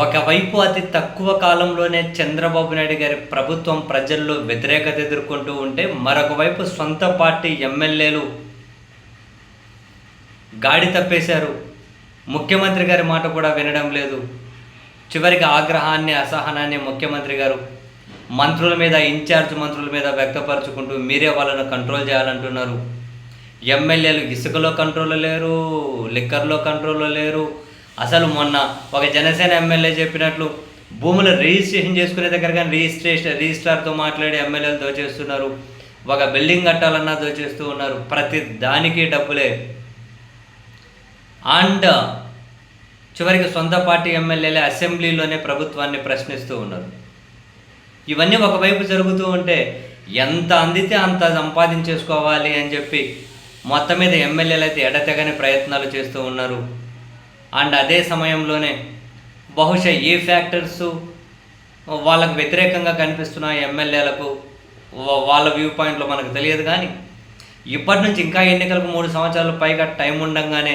ఒకవైపు అతి తక్కువ కాలంలోనే చంద్రబాబు నాయుడు గారి ప్రభుత్వం ప్రజల్లో వ్యతిరేకత ఎదుర్కొంటూ ఉంటే మరొక వైపు సొంత పార్టీ ఎమ్మెల్యేలు గాడి తప్పేశారు. ముఖ్యమంత్రి గారి మాట కూడా వినడం లేదు. చివరికి ఆగ్రహాన్ని అసహనాన్ని ముఖ్యమంత్రి గారు మంత్రుల మీద ఇన్ఛార్జ్ మంత్రుల మీద వ్యక్తపరచుకుంటూ మీరే వాళ్ళను కంట్రోల్ చేయాలంటున్నారు. ఎమ్మెల్యేలు ఇసుకలో కంట్రోల్ లేరు లిక్కర్లో కంట్రోల్ లేరు అసలు మొన్న ఒక జనసేన ఎమ్మెల్యే చెప్పినట్లు భూములు రిజిస్ట్రేషన్ చేసుకునే దగ్గర కానీ రిజిస్ట్రేషన్ రిజిస్ట్రార్తో మాట్లాడి ఎమ్మెల్యేలు దోచేస్తున్నారు. ఒక బిల్డింగ్ కట్టాలన్నా దోచేస్తూ ఉన్నారు. ప్రతి దానికి డబ్బులే. అండ్ చివరికి సొంత పార్టీ ఎమ్మెల్యేలే అసెంబ్లీలోనే ప్రభుత్వాన్ని ప్రశ్నిస్తూ ఉన్నారు. ఇవన్నీ ఒకవైపు జరుగుతూ ఉంటే ఎంత అందితే అంత సంపాదించేసుకోవాలి అని చెప్పి మొత్తం మీద ఎమ్మెల్యేలు అయితే ఎడతెగని ప్రయత్నాలు చేస్తూ ఉన్నారు. అండ్ అదే సమయంలోనే బహుశా ఏ ఫ్యాక్టర్స్ వాళ్ళకు వ్యతిరేకంగా కనిపిస్తున్న ఎమ్మెల్యేలకు వాళ్ళ వ్యూ పాయింట్లో మనకు తెలియదు కానీ ఇప్పటి నుంచి ఇంకా ఎన్నికలకు మూడు సంవత్సరాలు పైగా టైం ఉండంగానే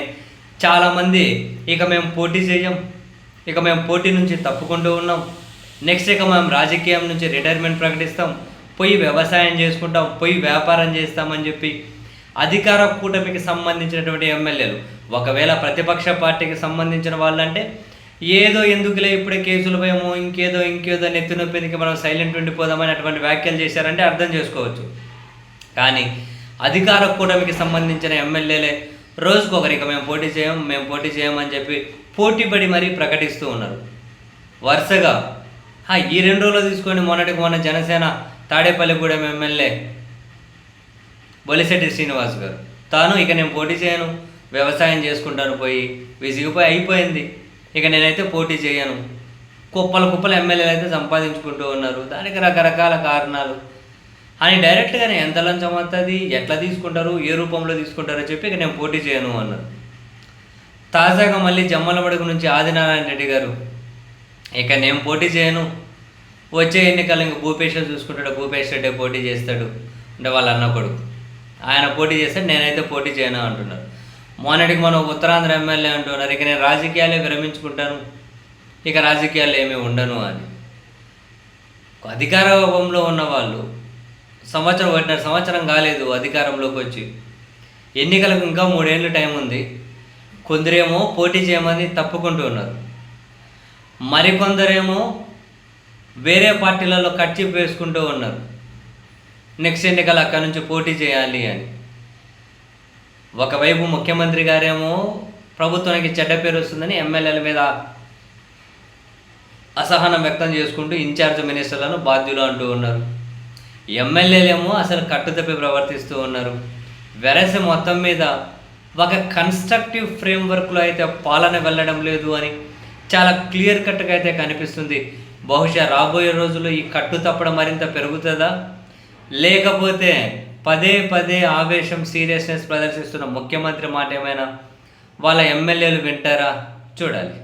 చాలామంది ఇక మేము పోటీ చేయం. ఇక మేము పోటీ నుంచి తప్పుకుంటూ ఉన్నాం. నెక్స్ట్ ఇక మేము రాజకీయం నుంచి రిటైర్మెంట్ ప్రకటిస్తాం. పోయి వ్యవసాయం చేసుకుంటాం. పోయి వ్యాపారం చేస్తామని చెప్పి అధికార కూటమికి సంబంధించినటువంటి ఎమ్మెల్యేలు ఒకవేళ ప్రతిపక్ష పార్టీకి సంబంధించిన వాళ్ళంటే ఏదో ఎందుకులే ఇప్పుడే కేసులు భయమో ఇంకేదో ఇంకేదో నెత్తి నొప్పికి మనం సైలెంట్ ఉండిపోదామని అటువంటి వ్యాఖ్యలు చేశారంటే అర్థం చేసుకోవచ్చు. కానీ అధికార కూటమికి సంబంధించిన ఎమ్మెల్యేలే రోజుకొకరికి మేము పోటీ చేయం మేము పోటీ చేయమని చెప్పి పోటీపడి మరీ ప్రకటిస్తూ ఉన్నారు. వరుసగా ఈ రెండు రోజులు తీసుకొని మొన్నటికి మొన్న జనసేన తాడేపల్లిగూడెం ఎమ్మెల్యే బొలిశెట్టి శ్రీనివాస్ గారు. తాను ఇక నేను పోటీ చేయను. వ్యవసాయం చేసుకుంటాను పోయి విసిగిపోయి అయిపోయింది. ఇక నేనైతే పోటీ చేయను. కుప్పల కుప్పల ఎమ్మెల్యేలు అయితే సంపాదించుకుంటూ ఉన్నారు. దానికి రకరకాల కారణాలు. అని డైరెక్ట్గానే ఎంత లంచం వస్తుంది ఎట్లా తీసుకుంటారు ఏ రూపంలో తీసుకుంటారో చెప్పి ఇక నేను పోటీ చేయను అన్నారు. తాజాగా మళ్ళీ జమ్మలమడుగు నుంచి ఆదినారాయణ రెడ్డి గారు ఇక నేను పోటీ చేయను. వచ్చే ఎన్నికలు ఇంక భూపేష్ చూసుకుంటాడు భూపేష్ రెడ్డి పోటీ చేస్తాడు. అంటే వాళ్ళ అన్న కొడుకు. ఆయన పోటీ చేస్తాడు నేనైతే పోటీ చేయను అంటున్నారు. మొన్నటికి మనం ఉత్తరాంధ్ర ఎమ్మెల్యే అంటున్నారు. ఇక నేను రాజకీయాలే విరమించుకుంటాను. ఇక రాజకీయాలు ఏమీ ఉండను అని. అధికారంలో ఉన్న వాళ్ళు సంవత్సరం ఒకటిన్నర సంవత్సరం కాలేదు అధికారంలోకి వచ్చి. ఎన్నికలకు ఇంకా మూడేళ్ళు టైం ఉంది. కొందరేమో పోటీ చేయమని తప్పుకుంటూ ఉన్నారు. మరికొందరేమో వేరే పార్టీలలో కట్ వేసుకుంటూ ఉన్నారు. నెక్స్ట్ ఎన్నికలు అక్కడి నుంచి పోటీ చేయాలి అని. ఒకవైపు ముఖ్యమంత్రి గారేమో ప్రభుత్వానికి చెడ్డ పేరు వస్తుందని ఎమ్మెల్యేల మీద అసహనం వ్యక్తం చేసుకుంటూ ఇన్ఛార్జ్ మినిస్టర్లను బాధ్యులు అంటూ ఉన్నారు. ఎమ్మెల్యేలేమో అసలు కట్టుతప్పి ప్రవర్తిస్తూ ఉన్నారు. వెరస మొత్తం మీద ఒక కన్స్ట్రక్టివ్ ఫ్రేమ్వర్క్లో అయితే పాలన వెళ్ళడం లేదు అని చాలా క్లియర్ కట్గా అయితే కనిపిస్తుంది. బహుశా రాబోయే రోజుల్లో ఈ కట్టు తప్పడం మరింత పెరుగుతుందా? లేకపోతే పదే పదే ఆవేశం సీరియస్నెస్ ప్రదర్శిస్తున్న ముఖ్యమంత్రి మాట ఏమైనా వాళ్ళ ఎమ్మెల్యేలు వింటారా? చూడాలి.